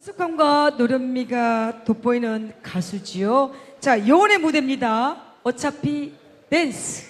숙함과 노련미가 돋보이는 가수지요. 자, 요원의 무대입니다. 어차피 댄스.